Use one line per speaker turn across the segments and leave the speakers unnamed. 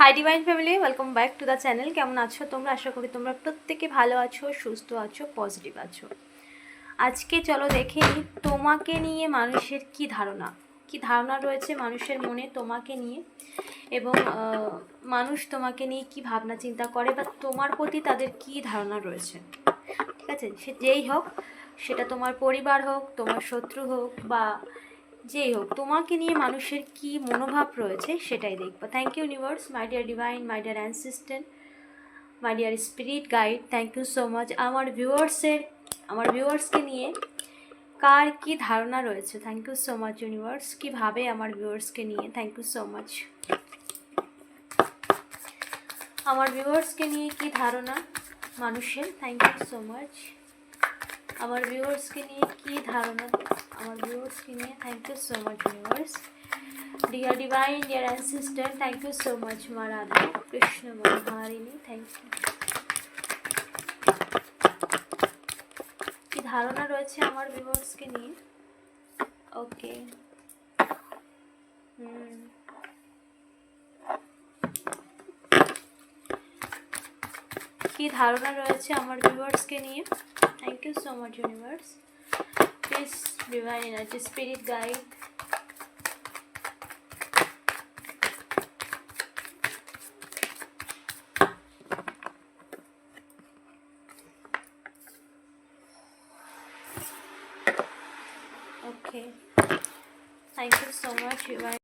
Hi divine family welcome back to the channel কেমন আছো তোমরা? আশা করি তোমরা প্রত্যেকে ভালো আছো, সুস্থ আছো পজিটিভ আছো। আজকে চলো দেখে তোমাকে নিয়ে মানুষের কি ধারণা? কি ধারণা রয়েছে মানুষের মনে তোমাকে নিয়ে? এবং মানুষ তোমাকে নিয়ে কি ভাবনা চিন্তা করে বা তোমার প্রতি তাদের কি ধারণা রয়েছে? ঠিক আছে? সে যেই হোক, সেটা তোমার পরিবার হোক, তোমার শত্রু হোক বা যেই হোক, তোমাকে নিয়ে মানুষের কি মনোভাব রয়েছে সেটাই দেখব। Thank you universe my dear divine my dear ancestor my dear spirit guide thank you so much আমার ভিউয়ার্সের আমার ভিউয়ার্সকে নিয়ে কার কি ধারণা রয়েছে? Thank you so much universe কীভাবে আমার ভিউয়ার্সকে নিয়ে? থ্যাংক ইউ সো মাচ আমার ভিউয়ার্সকে নিয়ে কি ধারণা? মানুষের থ্যাংক ইউ সো মাচ আমার ভিউয়ার্সকে নিয়ে কি ধারণা? আমার ভিউয়ার্সকে নিয়ে thank you so much universe dear divine dear ancestor thank you so much মা রাধা কৃষ্ণ মহারিণী থ্যাংক ইউ কি ধারণা রয়েছে আমার ভিউয়ার্সকে নিয়ে? ওকে হুম। কি ধারণা রয়েছে আমার ভিউয়ার্সকে নিয়ে? Thank you so much universe please divine energy spirit guide okay thank you so much divine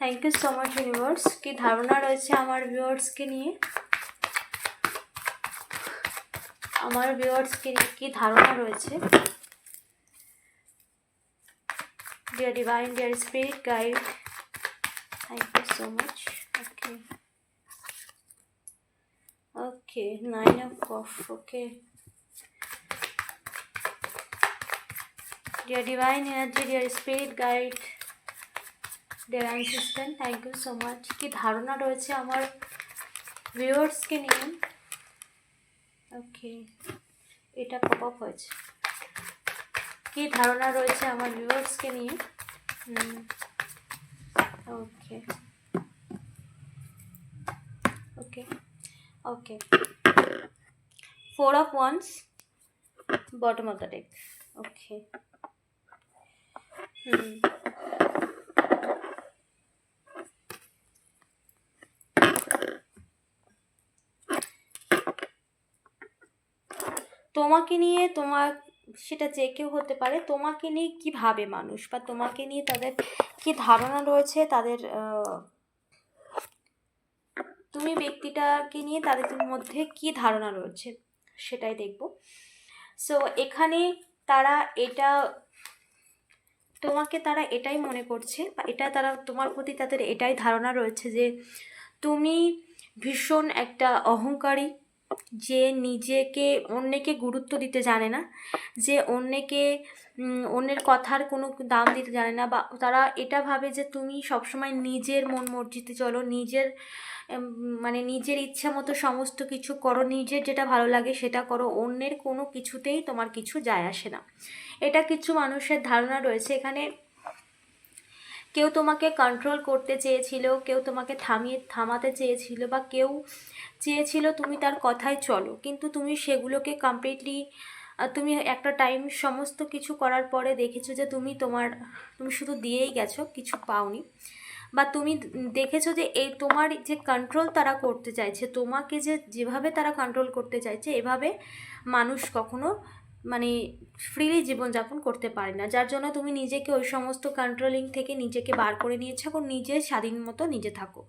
thank you so much universe কি ধারণা রয়েছে আমার ভিউয়ার্সকে নিয়ে আমার ভিউয়ার্সকে নিয়ে কি ধারণা রয়েছে? Dear divine dear spirit guide thank you so much okay okay nine of okay dear divine energy dear spirit guide dear assistant thank you so much কি ধারণা রয়েছে আমার ভিউয়ার্সকে নিয়ে? ওকে, এটা পপ আপ হয়েছে। কি ধারণা রয়েছে আমার ভিউয়ার্সকে নিয়ে? Okay okay okay. Four of wands bottom of the deck okay. Hmm তোমাকে নিয়ে তোমার, সেটা যে কেউ হতে পারে, তোমাকে নিয়ে কি ভাবে মানুষ? বা তোমাকে নিয়ে তাদের কি ধারণা রয়েছে? তাদের তুমি ব্যক্তিটাকে নিয়ে তাদের মধ্যে কি ধারণা রয়েছে? সেটাই দেখব। সো এখানে তারা এটা, তোমাকে তারা এটাই মনে করছে, বা এটা তারা তোমার প্রতি তাদের এটাই ধারণা রয়েছে যে তুমি ভীষণ একটা অহংকারী যে নিজেকে অন্যকে গুরুত্ব দিতে জানে না, যে অন্যকে অন্যের কথার কোনো দাম দিতে জানে না বা তারা এটা ভাবে যে তুমি সবসময় নিজের মন মর্জিতে চলো, নিজের মানে নিজের ইচ্ছা মতো সমস্ত কিছু করো, নিজের যেটা ভালো লাগে সেটা করো, অন্যের কোনো কিছুতেই তোমার কিছু যায় আসে না। এটা কিছু মানুষের ধারণা রয়েছে। এখানে কেউ তোমাকে কন্ট্রোল করতে চেয়েছিল, কেউ তোমাকে থামিয়ে, থামাতে চেয়েছিল বা কেউ চেয়েছিল তুমি তার কথায় চলো। কিন্তু তুমি সেগুলোকে কমপ্লিটলি তুমি একটা টাইম সমস্ত কিছু করার পরে দেখেছ যে তুমি তোমার, তুমি শুধু দিয়েই গেছো, কিছু পাওনি। বা তুমি দেখেছ যে এই তোমার যে কন্ট্রোল তারা করতে চাইছে, তোমাকে যে যেভাবে তারা কন্ট্রোল করতে চাইছে, এভাবে মানুষ কখনো মানে ফ্রিলি জীবনযাপন করতে পারে না। যার জন্য তুমি নিজেকে ওই সমস্ত কন্ট্রোলিং থেকে নিজেকে বার করে নিয়েছো এখন নিজে স্বাধীন মতো নিজে থাকো।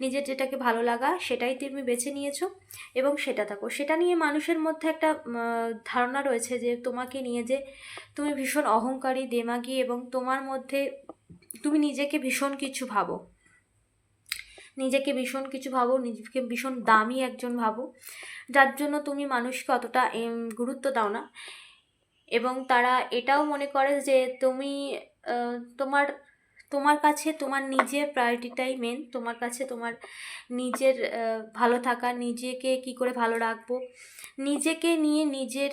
নিজের যেটাকে ভালো লাগা, সেটাই তুমি বেছে নিয়েছো এবং সেটা থাকো। সেটা নিয়ে মানুষের মধ্যে একটা ধারণা রয়েছে যে তোমাকে নিয়ে যে তুমি ভীষণ অহংকারী, দেমাগি এবং তোমার মধ্যে তুমি নিজেকে ভীষণ কিছু ভাবো। নিজেকে ভীষণ কিছু ভাবো, নিজেকে ভীষণ দামি একজন ভাবো। যার জন্য তুমি মানুষকে অতটা গুরুত্ব দাও না। এবং তারা এটাও মনে করে যে তুমি তোমার তোমার কাছে তোমার নিজের প্রায়োরিটিটাই মেন তোমার কাছে তোমার নিজের ভালো থাকা, নিজেকে কি করে ভালো রাখব। নিজেকে নিয়ে নিজের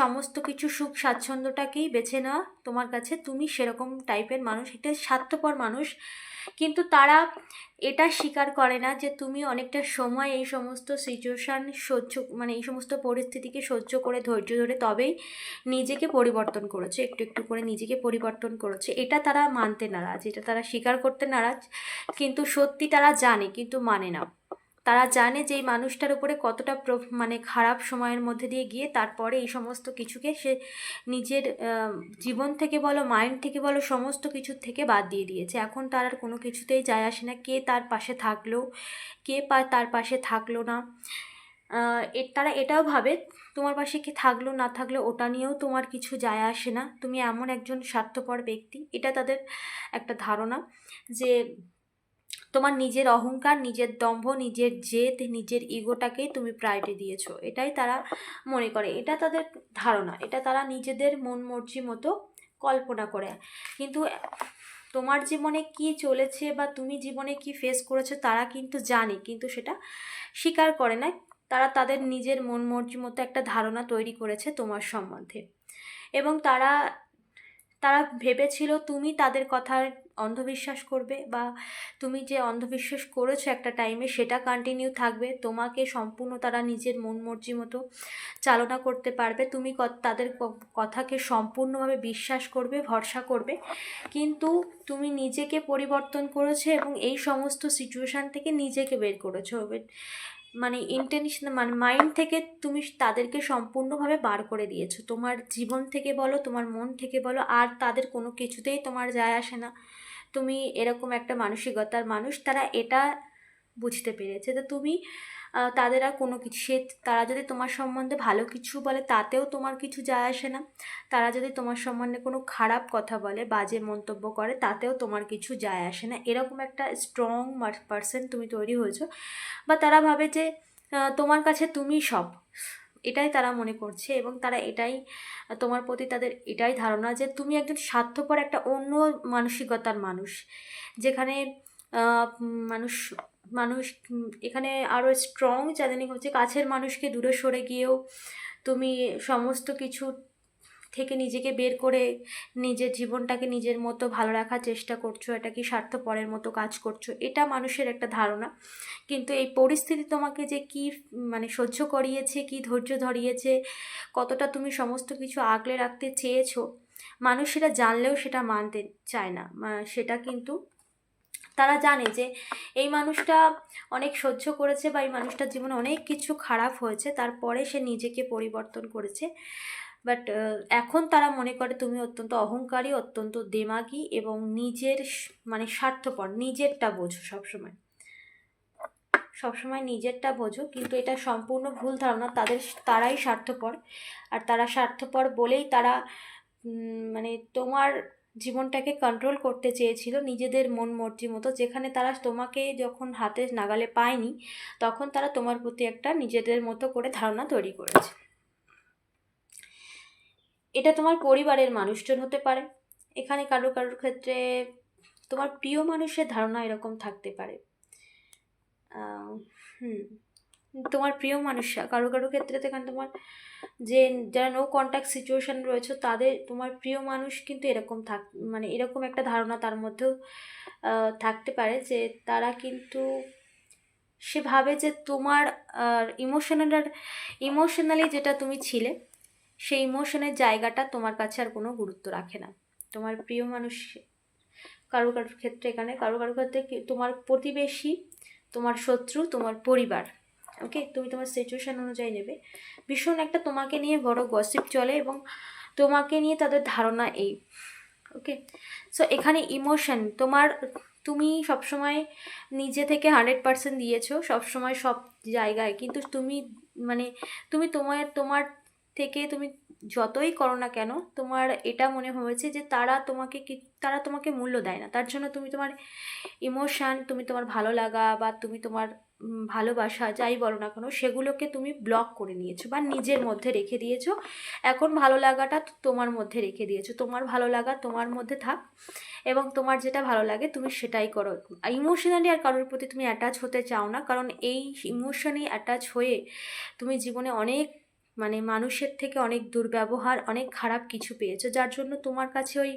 সমস্ত কিছু সুখ স্বাচ্ছন্দ্যটাকেই বেছে নেওয়া তোমার কাছে তুমি সেরকম টাইপের মানুষ। একটা স্বার্থপর মানুষ কিন্তু তারা এটা স্বীকার করে না যে তুমি অনেকটা সময় এই সমস্ত সিচুয়েশান সহ্য মানে এই সমস্ত পরিস্থিতিকে সহ্য করে ধৈর্য ধরে তবেই নিজেকে পরিবর্তন করেছে, একটু একটু করে নিজেকে পরিবর্তন করেছে। এটা তারা মানতে নারাজ, এটা তারা স্বীকার করতে নারাজ, কিন্তু সত্যি তারা জানে, কিন্তু মানে না। তারা জানে যে এই মানুষটার উপরে কতটা মানে খারাপ সময়ের মধ্যে দিয়ে গিয়ে তারপরে এই সমস্ত কিছুকে সে নিজের জীবন থেকে বলো মাইন্ড থেকে বলো, সমস্ত কিছুর থেকে বাদ দিয়ে দিয়েছে। এখন তার আর কোনো কিছুতেই যায় আসে না। কে তার পাশে থাকল, কে পা, তার পাশে থাকল না। তারা এটাও ভাবে, তোমার পাশে কি থাকল, না থাকল, ওটা নিয়েও তোমার কিছু যায় আসে না। তুমি এমন একজন স্বার্থপর ব্যক্তি। এটা তাদের একটা ধারণা যে তোমার নিজের অহংকার, নিজের দম্ভ, নিজের জেদ, নিজের ইগোটাকেই তুমি প্রায়োরিটি দিয়েছ। এটাই তারা মনে করে। এটা তাদের ধারণা। এটা তারা নিজেদের মন মর্জি মতো কল্পনা করে। কিন্তু তোমার জীবনে কি চলেছে বা তুমি জীবনে কি ফেস করেছ তারা কিন্তু জানে, কিন্তু সেটা স্বীকার করে না। তারা তাদের নিজের মন মর্জি মতো একটা ধারণা তৈরি করেছে তোমার সম্বন্ধে। এবং তারা তারা ভেবেছিল তুমি তাদের কথার অন্ধবিশ্বাস করবে বা তুমি যে অন্ধবিশ্বাস করেছ একটা টাইমে সেটা কন্টিনিউ থাকবে। তোমাকে সম্পূর্ণ তারা নিজের মন মর্জি মতো চালনা করতে পারবে। তুমি তাদের কথাকে সম্পূর্ণভাবে বিশ্বাস করবে, ভরসা করবে। কিন্তু তুমি নিজেকে পরিবর্তন করেছ এবং এই সমস্ত সিচুয়েশান থেকে নিজেকে বের করেছ। মানে ইন্টেনশন মানে মাইন্ড থেকে তুমি তাদেরকে সম্পূর্ণভাবে বার করে দিয়েছ। তোমার জীবন থেকে বলো, তোমার মন থেকে বলো, আর তাদের কোনো কিছুতেই তোমার যায় আসে না। তুমি এরকম একটা মানসিকতার মানুষ, তারা এটা বুঝতে পেরেছে। তো তুমি তাদের আর কোনো কিছু, সে, তারা যদি তোমার সম্বন্ধে ভালো কিছু বলে, তাতেও তোমার কিছু যায় আসে না। তারা যদি তোমার সম্বন্ধে কোনো খারাপ কথা বলে, বাজে মন্তব্য করে, তাতেও তোমার কিছু যায় আসে না। এরকম একটা স্ট্রং পার্সন তুমি তৈরি হয়েছো। বা তারা ভাবে যে তোমার কাছে তুমি সব। এটাই তারা মনে করছে এবং তারা এটাই, তোমার প্রতি তাদের এটাই ধারণা যে তুমি একজন স্বার্থপর একটা অন্য মানসিকতার মানুষ। যেখানে মানুষ মানুষ, এখানে আরও স্ট্রং চ্যালেঞ্জিং হচ্ছে কাছের মানুষকে দূরে সরে গিয়েও তুমি সমস্ত কিছু থেকে নিজেকে বের করে নিজের জীবনটাকে নিজের মতো ভালো রাখার চেষ্টা করছ, এটা কি স্বার্থপরের মতো কাজ করছ, এটা মানুষের একটা ধারণা। কিন্তু এই পরিস্থিতি তোমাকে যে কি মানে সহ্য করিয়েছে, কি ধৈর্য ধরিয়েছে, কতটা তুমি সমস্ত কিছু আগলে রাখতে চেয়েছো, মানুষ সেটা জানলেও সেটা মানতে চায় না। সেটা কিন্তু তারা জানে যে এই মানুষটা অনেক সহ্য করেছে বা এই মানুষটার জীবনে অনেক কিছু খারাপ হয়েছে, তারপরে সে নিজেকে পরিবর্তন করেছে। বাট এখন তারা মনে করে তুমি অত্যন্ত অহংকারী, অত্যন্ত দেমাগী এবং নিজের মানে স্বার্থপর, নিজেরটা বোঝো সবসময়। সবসময় নিজেরটা বোঝো, কিন্তু এটা সম্পূর্ণ ভুল ধারণা। তাদের তারাই স্বার্থপর। আর তারা স্বার্থপর বলেই তারা মানে তোমার জীবনটাকে কন্ট্রোল করতে চেয়েছিল নিজেদের মন মর্জি মতো। যেখানে তারা তোমাকে যখন হাতে নাগালে পায়নি, তখন তারা তোমার প্রতি একটা নিজেদের মতো করে ধারণা তৈরি করেছে। এটা তোমার পরিবারের মানুষজন হতে পারে। এখানে কারও কারোর ক্ষেত্রে তোমার প্রিয় মানুষের ধারণা এরকম থাকতে পারে। হুম, তোমার প্রিয় মানুষ কারও কারও ক্ষেত্রে তো এখানে তোমার যে যারা নো কন্ট্যাক্ট সিচুয়েশন রয়েছে, তাদের তোমার প্রিয় মানুষ কিন্তু এরকম থাক মানে এরকম একটা ধারণা তার মধ্যেও থাকতে পারে যে তারা কিন্তু সে ভাবে যে তোমার ইমোশনাল ইমোশনালি যেটা তুমি ছিলে সেই ইমোশনের জায়গাটা তোমার কাছে আর কোনো গুরুত্ব রাখে না। তোমার প্রিয় মানুষ কারও কারোর ক্ষেত্রে এখানে কারও কারোর ক্ষেত্রে তোমার প্রতিবেশী, তোমার শত্রু, তোমার পরিবার ওকে তুমি তোমার সিচুয়েশান অনুযায়ী নেবে। ভীষণ একটা তোমাকে নিয়ে বড় গসিপ চলে এবং তোমাকে নিয়ে তাদের ধারণা এই ওকে সো এখানে ইমোশন তোমার, তুমি সবসময় নিজে থেকে হান্ড্রেড পার্সেন্ট দিয়েছ, সবসময় সব জায়গায়। কিন্তু তুমি মানে তুমি তোমার তোমার থেকে তুমি যতই করো না কেন, তোমার এটা মনে হয়েছে যে তারা তোমাকে কি, তারা তোমাকে মূল্য দেয় না। তার জন্য তুমি তোমার ইমোশান তুমি তোমার ভালো লাগা বা তুমি তোমার ভালোবাসা যাই বলো না কেন, সেগুলোকে তুমি ব্লক করে নিয়েছো বা নিজের মধ্যে রেখে দিয়েছ। এখন ভালো লাগাটা তোমার মধ্যে রেখে দিয়েছ। তোমার ভালো লাগা তোমার মধ্যে থাক এবং তোমার যেটা ভালো লাগে তুমি সেটাই করো। ইমোশনালি আর কারোর প্রতি তুমি অ্যাটাচ হতে চাও না, কারণ এই ইমোশনে অ্যাটাচ হয়ে তুমি জীবনে অনেক মানে মানুষের থেকে অনেক দুর্ব্যবহার, অনেক খারাপ কিছু পেয়েছ। যার জন্য তোমার কাছে ওই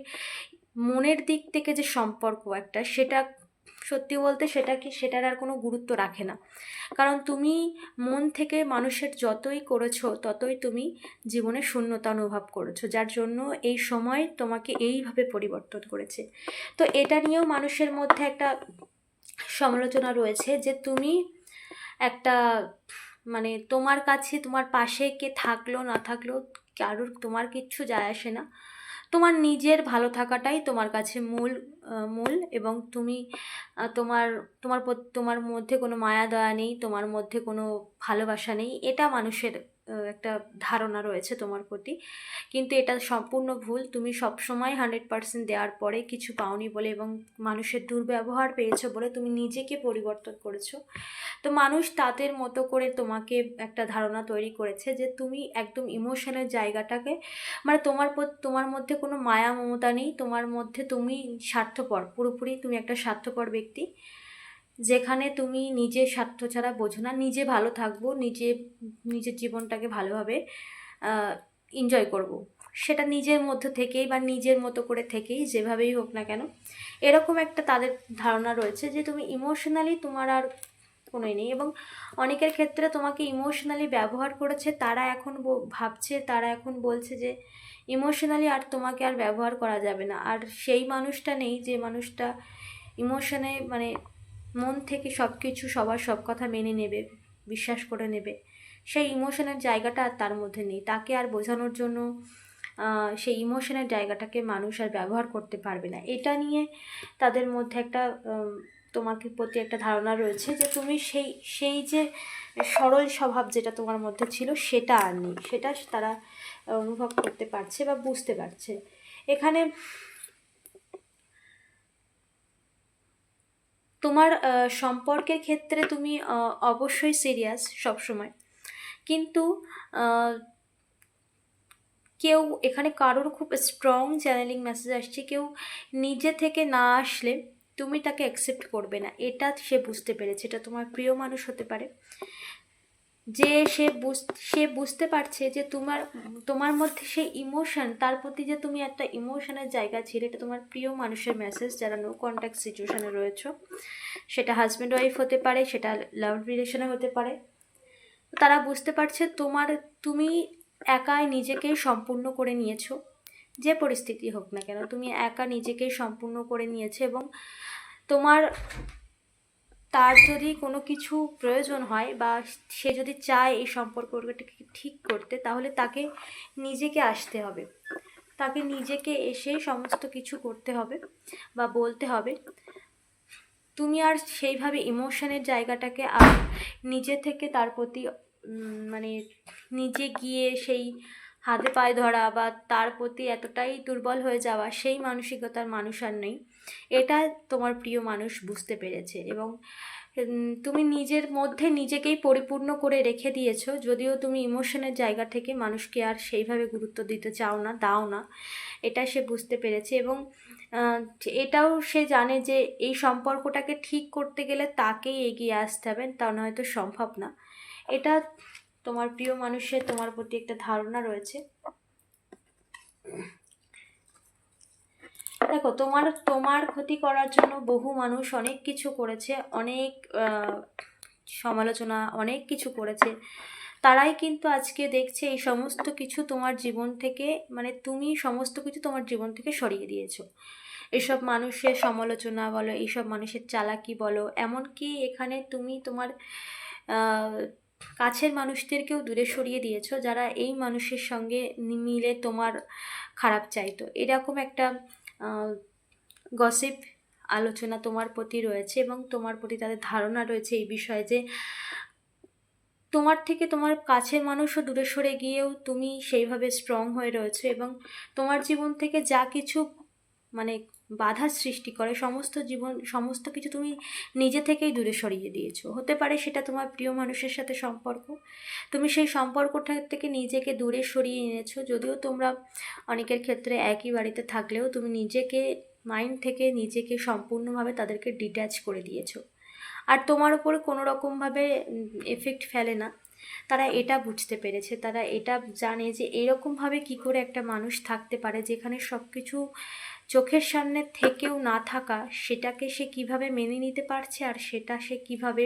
মনের দিক থেকে যে সম্পর্ক একটা, সেটা সত্যি বলতে সেটা কি, সেটার আর কোনো গুরুত্ব রাখে না। কারণ তুমি মন থেকে মানুষের যতই করেছ, ততই তুমি জীবনে শূন্যতা অনুভব করেছ। যার জন্য এই সময় তোমাকে এইভাবে পরিবর্তন করেছে। তো এটা নিয়েও মানুষের মধ্যে একটা সমালোচনা রয়েছে যে তুমি একটা মানে তোমার কাছে, তোমার পাশে কে থাকল, না থাকল, কারোর, তোমার কিচ্ছু যায় আসে না। তোমার নিজের ভালো থাকাটাই তোমার কাছে মূল মূল এবং তুমি তোমার তোমার তোমার মধ্যে কোনো মায়া দয়া নেই, তোমার মধ্যে কোনো ভালোবাসা নেই, এটা মানুষের একটা ধারণা রয়েছে তোমার প্রতি। কিন্তু এটা সম্পূর্ণ ভুল। তুমি সবসময় হান্ড্রেড পার্সেন্ট দেওয়ার পরে কিছু পাওনি বলে এবং মানুষের দুর্ব্যবহার পেয়েছ বলে তুমি নিজেকে পরিবর্তন করেছ। তো মানুষ তাদের মতো করে তোমাকে একটা ধারণা তৈরি করেছে যে তুমি একদম ইমোশনের জায়গাটাকে মানে তোমার তোমার মধ্যে কোনো মায়া মমতা নেই। তোমার মধ্যে তুমি স্বার্থপর, পুরোপুরি তুমি একটা স্বার্থপর ব্যক্তি। যেখানে তুমি নিজের স্বার্থ ছাড়া বোঝো না, নিজে ভালো থাকব, নিজে, নিজের জীবনটাকে ভালোভাবে এনজয় করব। সেটা নিজের মধ্যে থেকেই বা নিজের মতো করে থেকেই যেভাবেই হোক না কেন, এরকম একটা তাদের ধারণা রয়েছে যে তুমি ইমোশনালি তোমার আর কোনোই নেই এবং অনেকের ক্ষেত্রে তোমাকে ইমোশনালি ব্যবহার করেছে, তারা এখন ভাবছে, তারা এখন বলছে যে ইমোশনালি আর তোমাকে আর ব্যবহার করা যাবে না আর সেই মানুষটা নেই যে মানুষটা ইমোশনে মানে মন থেকে সব কিছু সবার সব কথা মেনে নেবে, বিশ্বাস করে নেবে। সেই ইমোশনের জায়গাটা আর তার মধ্যে নেই। তাকে আর বোঝানোর জন্য সেই ইমোশনের জায়গাটাকে মানুষ আর ব্যবহার করতে পারবে না। এটা নিয়ে তাদের মধ্যে একটা তোমাকে প্রতি একটা ধারণা রয়েছে যে তুমি সেই সেই যে সরল স্বভাব যেটা তোমার মধ্যে ছিল সেটা আর নেই। সেটা তারা অনুভব করতে পারছে বা বুঝতে পারছে। এখানে তোমার সম্পর্কের ক্ষেত্রে তুমি অবশ্যই সিরিয়াস সবসময়। কিন্তু কেউ, এখানে কারোর খুব স্ট্রং চ্যানেলিং মেসেজ আসছে, কেউ নিজে থেকে না আসলে তুমি তাকে অ্যাকসেপ্ট করবে না। এটা সে বুঝতে পেরেছে, এটা তোমার প্রিয় মানুষ হতে পারে। যে সে সে বুঝতে পারছে যে তোমার তোমার মধ্যে সেই ইমোশন তার প্রতি যে তুমি একটা ইমোশনের জায়গা ছিল, এটা তোমার প্রিয় মানুষের মেসেজ যারা নো কন্ট্যাক্ট সিচুয়েশনে রয়েছে। সেটা হাজব্যান্ড ওয়াইফ হতে পারে, সেটা লাভ রিলেশনে হতে পারে। তারা বুঝতে পারছে তোমার, তুমি একাই নিজেকে সম্পূর্ণ করে নিয়েছো, যে পরিস্থিতি হোক না কেন। তুমি একা নিজেকেই সম্পূর্ণ করে নিয়েছো এবং তোমার তার যদি কোনো কিছু প্রয়োজন হয় বা সে যদি চায় এই সম্পর্কটাকে ঠিক করতে, তাহলে তাকে নিজেকে আসতে হবে। তাকে নিজেকে এসে সমস্ত কিছু করতে হবে বা বলতে হবে। তুমি আর সেইভাবে ইমোশনের জায়গাটাকে আর নিজে থেকে তার প্রতি মানে নিজে গিয়ে সেই হাতে পায়ে ধরা বা তার প্রতি এতটাই দুর্বল হয়ে যাওয়া, সেই মানসিকতার মানুষ আর নেই। এটা তোমার প্রিয় মানুষ বুঝতে পেরেছে এবং তুমি নিজের মধ্যে নিজেকেই পরিপূর্ণ করে রেখে দিয়েছ, যদিও তুমি ইমোশনের জায়গা থেকে মানুষকে আর সেইভাবে গুরুত্ব দিতে চাও না, দাও না, এটা সে বুঝতে পেরেছে এবং এটাও সে জানে যে এই সম্পর্কটাকে ঠিক করতে গেলে তাকেই এগিয়ে আসতে হবে, তা নয়তো সম্ভব না। এটা তোমার প্রিয় মানুষের তোমার প্রতি একটা ধারণা রয়েছে। দেখো, তোমার তোমার ক্ষতি করার জন্য বহু মানুষ অনেক কিছু করেছে, অনেক সমালোচনা, অনেক কিছু করেছে। তারাই কিন্তু আজকে দেখছে এই সমস্ত কিছু তোমার জীবন থেকে মানে তুমি সমস্ত কিছু তোমার জীবন থেকে সরিয়ে দিয়েছ। এসব মানুষের সমালোচনা বলো, এইসব মানুষের চালাকি বলো, এমনকি এখানে তুমি তোমার কাছের মানুষদেরকেও দূরে সরিয়ে দিয়েছ, যারা এই মানুষের সঙ্গে মিলে তোমার খারাপ চাইতো। এরকম একটা গসিপ আলোচনা তোমার প্রতি রয়েছে এবং তোমার প্রতি তাদের ধারণা রয়েছে এই বিষয়ে যে তোমার থেকে তোমার কাছের মানুষও দূরে সরে গিয়েও তুমি সেইভাবে স্ট্রং হয়ে রয়েছে এবং তোমার জীবন থেকে যা কিছু মানে বাধা সৃষ্টি করে, সমস্ত জীবন, সমস্ত কিছু তুমি নিজে থেকেই দূরে সরিয়ে দিয়েছ। হতে পারে সেটা তোমার প্রিয় মানুষের সাথে সম্পর্ক। তুমি সেই সম্পর্কটা থেকে নিজেকে দূরে সরিয়ে এনেছো। যদিও তোমরা অনেকের ক্ষেত্রে একই বাড়িতে থাকলেও তুমি নিজেকে মাইন্ড থেকে নিজেকে সম্পূর্ণভাবে তাদেরকে ডিট্যাচ করে দিয়েছ। আর তোমার উপর কোনো রকমভাবে এফেক্ট ফেলে না। তারা এটা বুঝতে পেরেছে। তারা এটা জানে যে এরকমভাবে কি করে একটা মানুষ থাকতে পারে যেখানে সব কিছু চোখের সামনে থেকেও না থাকা, সেটাকে সে কীভাবে মেনে নিতে পারছে আর সেটা সে কীভাবে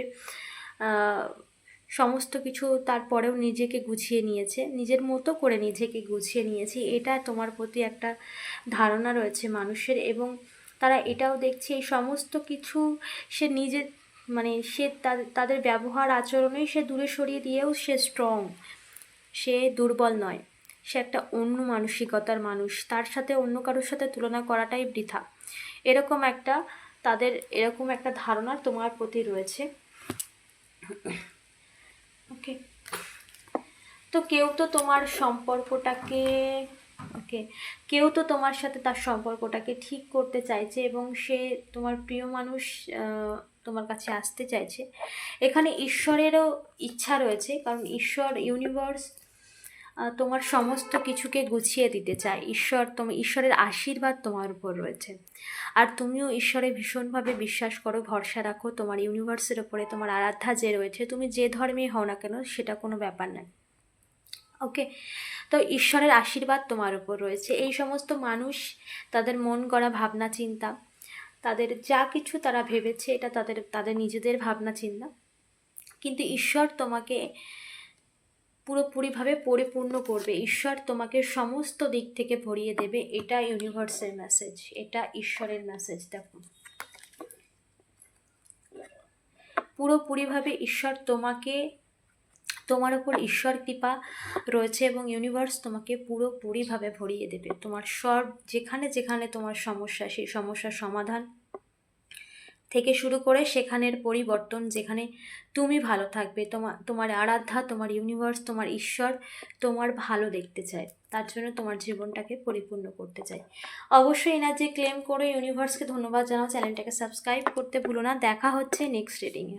সমস্ত কিছু তারপরেও নিজেকে গুছিয়ে নিয়েছে, নিজের মতো করে নিজেকে গুছিয়ে নিয়েছে, এটা তোমার প্রতি একটা ধারণা রয়েছে মানুষের এবং তারা এটাও দেখছে এই সমস্ত কিছু সে নিজে মানে সে তাদের ব্যবহার আচরণেই সে দূরে সরিয়ে দিয়েও সে স্ট্রং সে দুর্বল নয়। সে একটা অন্য মানসিকতার মানুষ। তার সাথে অন্য কারোর সাথে তুলনা করাটাই বৃথা। এরকম একটা, তাদের এরকম একটা ধারণা তোমার প্রতি রয়েছে। ওকে। তো কেউ তো তোমার সম্পর্কটাকে, ওকে। কেউ তো তোমার সাথে তার সম্পর্কটাকে ঠিক করতে চাইছে এবং সে তোমার প্রিয় মানুষ তোমার কাছে আসতে চাইছে। এখানে ঈশ্বরেরও ইচ্ছা রয়েছে, কারণ ঈশ্বর ইউনিভার্স তোমার সমস্ত কিছুকে গুছিয়ে দিতে চায় ঈশ্বর তোমার ঈশ্বরের আশীর্বাদ তোমার উপর রয়েছে। আর তুমিও ঈশ্বরে ভীষণভাবে বিশ্বাস করো, ভরসা রাখো, তোমার ইউনিভার্সের ওপরে তোমার আরাধ্যা যে রয়েছে, তুমি যে ধর্মেই হও না কেন, সেটা কোনো ব্যাপার নয়। ওকে তো ঈশ্বরের আশীর্বাদ তোমার উপর রয়েছে। এই সমস্ত মানুষ, তাদের মন গড়া ভাবনা, চিন্তা, তাদের যা কিছু তারা ভেবেছে, এটা তাদের তাদের নিজেদের ভাবনা, চিন্তা। কিন্তু ঈশ্বর তোমাকে পুরোপুরিভাবে পরিপূর্ণ করবে। ঈশ্বর তোমাকে সমস্ত দিক থেকে ভরিয়ে দেবে। এটা ইউনিভার্সের মেসেজ এটা ঈশ্বরের মেসেজ দেখো। পুরোপুরিভাবে ঈশ্বর তোমাকে, তোমার উপর ঈশ্বর কৃপা রয়েছে এবং ইউনিভার্স তোমাকে পুরোপুরিভাবে ভরিয়ে দেবে। তোমার সব, যেখানে যেখানে তোমার সমস্যা, সেই সমস্যার সমাধান থেকে শুরু করে সেখানের পরিবর্তন, যেখানে তুমি ভালো থাকবে তোমার তোমার আরাধ্যা, তোমার ইউনিভার্স তোমার ঈশ্বর তোমার ভালো দেখতে চায়। তার জন্য তোমার জীবনটাকে পরিপূর্ণ করতে চাই অবশ্যই এনার্জি ক্লেম করে ইউনিভার্সকে ধন্যবাদ জানাও। চ্যানেলটাকে সাবস্ক্রাইব করতে ভুলো না। দেখা হচ্ছে নেক্সট রিডিংয়ে